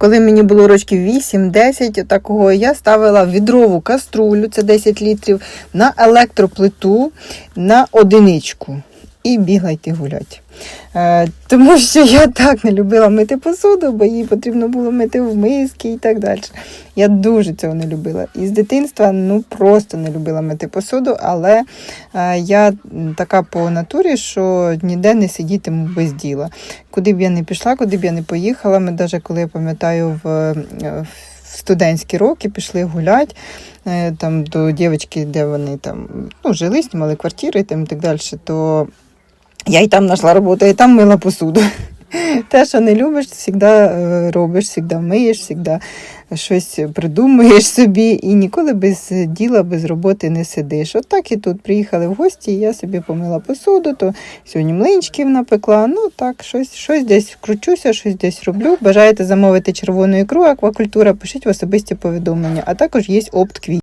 Коли мені було рочків 8-10, такого я ставила відрову каструлю, це 10 літрів, на електроплиту на одиничку і бігла йти гулять. Е, тому що я так не любила мити посуду, бо її потрібно було мити в миски і так далі. Я дуже цього не любила. І з дитинства ну просто не любила мити посуду, але е, я така по натурі, що ніде не сидітиму без діла. Куди б я не пішла, куди б я не поїхала. Ми навіть коли я пам'ятаю в, е, в студентські роки пішли гуляти е, там до дівчинки, де вони там ну, жили, знімали квартири там, і так далі, то я і там знайшла роботу, і там мила посуду. Те, що не любиш, завжди е, робиш, завжди миєш, завжди щось придумуєш собі і ніколи без діла, без роботи не сидиш. От так і тут приїхали в гості, я собі помила посуду, то сьогодні млинчиків напекла. Ну так, щось, щось десь вкручуся, щось десь роблю. Бажаєте замовити червону ікру, аквакультура, пишіть в особисті повідомлення, а також є опт квіт.